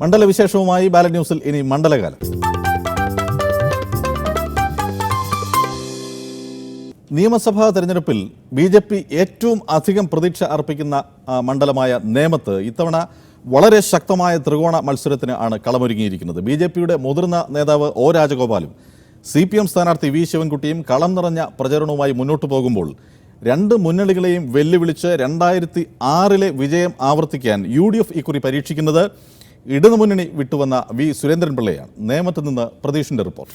മണ്ഡലവിശേഷവുമായി ബാലൻ ന്യൂസിൽ ഇനി മണ്ഡലകാലം. നിയമസഭാ തെരഞ്ഞെടുപ്പിൽ ബി ജെ പി ഏറ്റവും അധികം പ്രതീക്ഷ അർപ്പിക്കുന്ന മണ്ഡലമായ നേമത്ത് ഇത്തവണ വളരെ ശക്തമായ ത്രികോണ മത്സരത്തിന് ആണ് കളമൊരുങ്ങിയിരിക്കുന്നത്. ബി ജെ പിയുടെ മുതിർന്ന നേതാവ് ഒ രാജഗോപാലും സി പി എം സ്ഥാനാർത്ഥി വി ശിവൻകുട്ടിയും കളം നിറഞ്ഞ പ്രചരണവുമായി മുന്നോട്ടു പോകുമ്പോൾ രണ്ട് മുന്നണികളെയും വെല്ലുവിളിച്ച് രണ്ടായിരത്തി ആറിലെ വിജയം ആവർത്തിക്കാൻ യു ഡി എഫ് ഇക്കുറി പരീക്ഷിക്കുന്നത് ഇടതുമുന്നണി വിട്ടുവന്ന വി സുരേന്ദ്രൻപിള്ളയാണ് നേമത്ത് നിന്ന് പ്രതീഷിന്റെ റിപ്പോർട്ട്.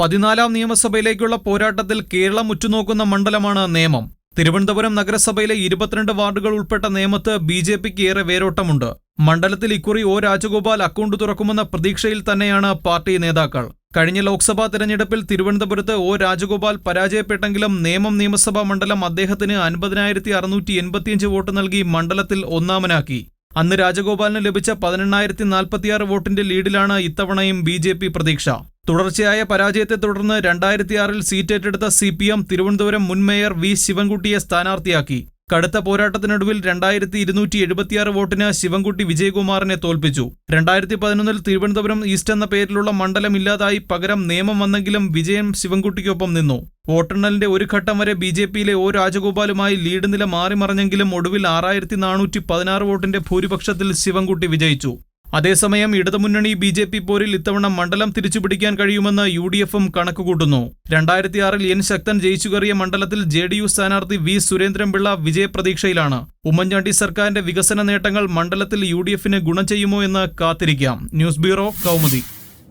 പതിനാലാം നിയമസഭയിലേക്കുള്ള പോരാട്ടത്തിൽ കേരളം ഉറ്റുനോക്കുന്ന മണ്ഡലമാണ് നേമം. തിരുവനന്തപുരം നഗരസഭയിലെ ഇരുപത്തിരണ്ട് വാർഡുകൾ ഉൾപ്പെട്ട നേമത്ത് ബി ജെ പിക്ക് ഏറെ വേരോട്ടമുണ്ട്. മണ്ഡലത്തിൽ ഇക്കുറി ഒ രാജഗോപാൽ അക്കൗണ്ട് തുറക്കുമെന്ന പ്രതീക്ഷയിൽ തന്നെയാണ് പാർട്ടി നേതാക്കൾ. കഴിഞ്ഞ ലോക്സഭാ തെരഞ്ഞെടുപ്പിൽ തിരുവനന്തപുരത്ത് ഒ രാജഗോപാൽ പരാജയപ്പെട്ടെങ്കിലും നേമം നിയമസഭാ മണ്ഡലം അദ്ദേഹത്തിന് അൻപതിനായിരത്തി അറുന്നൂറ്റി എൺപത്തിയഞ്ച് വോട്ട് നൽകി മണ്ഡലത്തിൽ ഒന്നാമനാക്കി. അന്ന് രാജഗോപാലിന് ലഭിച്ച പതിനെണ്ണായിരത്തി നാൽപ്പത്തിയാറ് വോട്ടിന്റെ ലീഡിലാണ് ഇത്തവണയും ബി ജെ പി പ്രതീക്ഷ. തുടർച്ചയായ പരാജയത്തെ തുടർന്ന് രണ്ടായിരത്തിയാറിൽ സീറ്റ് ഏറ്റെടുത്ത സി പി എം തിരുവനന്തപുരം മുൻ മേയർ വി ശിവൻകുട്ടിയെ സ്ഥാനാർത്ഥിയാക്കി. കടുത്ത പോരാട്ടത്തിനൊടുവിൽ രണ്ടായിരത്തി ഇരുന്നൂറ്റി എഴുപത്തിയാറ് വോട്ടിന് ശിവൻകുട്ടി വിജയകുമാറിനെ തോൽപ്പിച്ചു. രണ്ടായിരത്തി പതിനൊന്നിൽ തിരുവനന്തപുരം ഈസ്റ്റ് എന്ന പേരിലുള്ള മണ്ഡലം ഇല്ലാതായി പകരം നിയമം വന്നെങ്കിലും വിജയം ശിവൻകുട്ടിക്കൊപ്പം നിന്നു. വോട്ടെണ്ണലിന്റെ ഒരു ഘട്ടം വരെ ബി ജെ പിയിലെ ഒ രാജഗോപാലുമായി ലീഡ് നില മാറിമറിഞ്ഞെങ്കിലും ഒടുവിൽ ആറായിരത്തി നാനൂറ്റി പതിനാറ് വോട്ടിന്റെ ഭൂരിപക്ഷത്തിൽ ശിവൻകുട്ടി വിജയിച്ചു. അതേസമയം ഇടതുമുന്നണി ബി ജെ പി പോരിൽ ഇത്തവണ മണ്ഡലം തിരിച്ചുപിടിക്കാൻ കഴിയുമെന്ന് യു ഡി എഫും കണക്കുകൂട്ടുന്നു. രണ്ടായിരത്തിയാറിൽ എൻ ശക്തൻ ജയിച്ചുകയറിയ മണ്ഡലത്തിൽ ജെ ഡി യു സ്ഥാനാർത്ഥി വി സുരേന്ദ്രൻപിള്ള വിജയപ്രതീക്ഷയിലാണ്. ഉമ്മൻചാണ്ടി സർക്കാരിന്റെ വികസന നേട്ടങ്ങൾ മണ്ഡലത്തിൽ യു ഡി എഫിന് ഗുണം ചെയ്യുമോ എന്ന് കാത്തിരിക്കാം. News bureau Kaumudi.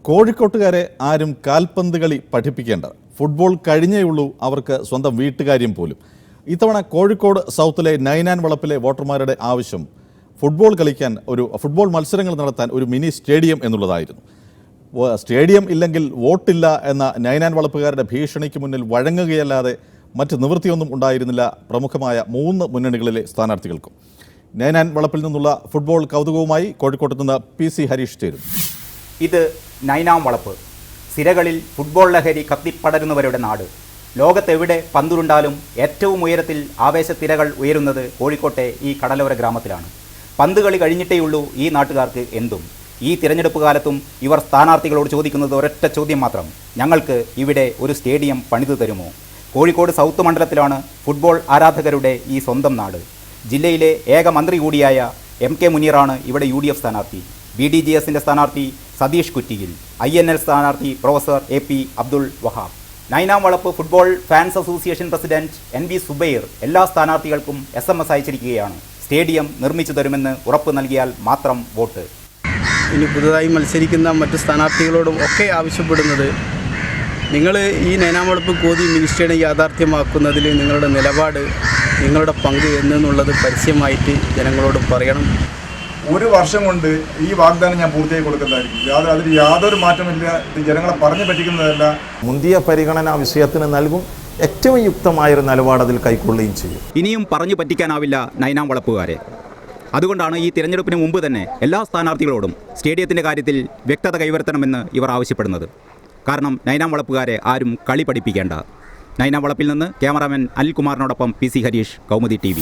കോഴിക്കോട്ടുകാരെ ആരും കാൽപന്ത് കളി പഠിപ്പിക്കേണ്ട. ഫുട്ബോൾ കഴിഞ്ഞേ ഉള്ളൂ അവർക്ക് സ്വന്തം വീട്ടുകാര്യം പോലും. ഇത്തവണ കോഴിക്കോട് സൗത്തിലെ നൈനാൻ വളപ്പിലെ വോട്ടർമാരുടെ ആവശ്യം. ഫുട്ബോൾ കളിക്കാൻ ഒരു ഫുട്ബോൾ മത്സരങ്ങൾ നടത്താൻ ഒരു മിനി സ്റ്റേഡിയം എന്നുള്ളതായിരുന്നു. സ്റ്റേഡിയം ഇല്ലെങ്കിൽ വോട്ടില്ല എന്ന നൈനാൻ വളപ്പുകാരുടെ ഭീഷണിക്ക് മുന്നിൽ വഴങ്ങുകയല്ലാതെ മറ്റ് നിവൃത്തിയൊന്നും ഉണ്ടായിരുന്നില്ല പ്രമുഖമായ മൂന്ന് മുന്നണികളിലെ സ്ഥാനാർത്ഥികൾക്കും. നൈനാൻ വളപ്പിൽ നിന്നുള്ള ഫുട്ബോൾ കൗതുകവുമായി കോഴിക്കോട്ട് നിന്ന് പി സി ഹരീഷ് ചേരും. ഇത് നൈനാം വളപ്പ്. സിരകളിൽ ഫുട്ബോൾ ലഹരി കത്തിപ്പടരുന്നവരുടെ നാട്. ലോകത്തെവിടെ പന്തുരുണ്ടാലും ഏറ്റവും ഉയരത്തിൽ ആവേശത്തിരകൾ ഉയരുന്നത് കോഴിക്കോട്ടെ ഈ കടലോര ഗ്രാമത്തിലാണ്. പന്ത് കളി കഴിഞ്ഞിട്ടേയുള്ളൂ ഈ നാട്ടുകാർക്ക് എന്തും. ഈ തിരഞ്ഞെടുപ്പ് കാലത്തും ഇവർ സ്ഥാനാർത്ഥികളോട് ചോദിക്കുന്നത് ഒരൊറ്റ ചോദ്യം മാത്രം. ഞങ്ങൾക്ക് ഇവിടെ ഒരു സ്റ്റേഡിയം പണിതു തരുമോ? കോഴിക്കോട് സൗത്ത് മണ്ഡലത്തിലാണ് ഫുട്ബോൾ ആരാധകരുടെ ഈ സ്വന്തം നാട്. ജില്ലയിലെ ഏക മന്ത്രി കൂടിയായ എം കെ മുനീറാണ് ഇവിടെ യു ഡി എഫ് സ്ഥാനാർത്ഥി. ബി ഡി ജി എസിന്റെ സ്ഥാനാർത്ഥി സതീഷ് കുറ്റിയിൽ. ഐ എൻ എൽ സ്ഥാനാർത്ഥി professor A P Abdul Wahab. Nainam Valappu football fans association president N V Subair എല്ലാ സ്ഥാനാർത്ഥികൾക്കും എസ് എം എസ് അയച്ചിരിക്കുകയാണ്. സ്റ്റേഡിയം നിർമ്മിച്ചു തരുമെന്ന് ഉറപ്പ് നൽകിയാൽ മാത്രം വോട്ട്. ഇനി പുതുതായി മത്സരിക്കുന്ന മറ്റ് സ്ഥാനാർത്ഥികളോടും ഒക്കെ ആവശ്യപ്പെടുന്നത് നിങ്ങൾ ഈ നൈനാമളപ്പ് കോതി മിനിസ്റ്റേഡ് യാഥാർത്ഥ്യമാക്കുന്നതിൽ നിങ്ങളുടെ നിലപാട് നിങ്ങളുടെ പങ്ക് എന്നുള്ളത് പരസ്യമായിട്ട് ജനങ്ങളോട് പറയണം. ഒരു വർഷം കൊണ്ട് ഈ വാഗ്ദാനം ഞാൻ പൂർത്തിയായി കൊടുക്കുന്നതായിരിക്കും. യാതൊരു അതിൽ യാതൊരു മാറ്റമില്ല. ഇത് ജനങ്ങളെ പറഞ്ഞു പറ്റിക്കുന്നതല്ല. മുന്തിയ പരിഗണന വിഷയത്തിന് നൽകും ഏറ്റവും യുക്തമായൊരു നിലപാട് അതിൽ കൈക്കൊള്ളുകയും ചെയ്യും. ഇനിയും പറഞ്ഞു പറ്റിക്കാനാവില്ല നൈനാം വളപ്പുകാരെ. അതുകൊണ്ടാണ് ഈ തിരഞ്ഞെടുപ്പിന് മുമ്പ് തന്നെ എല്ലാ സ്ഥാനാർത്ഥികളോടും സ്റ്റേഡിയത്തിന്റെ കാര്യത്തിൽ വ്യക്തത കൈവരുത്തണമെന്ന് ഇവർ ആവശ്യപ്പെടുന്നത്. കാരണം നൈനാം വളപ്പുകാരെ ആരും കളി പഠിപ്പിക്കേണ്ട. നൈനാം വളപ്പിൽ നിന്ന് cameraman അനിൽകുമാറിനോടൊപ്പം P C Harish Kaumudi T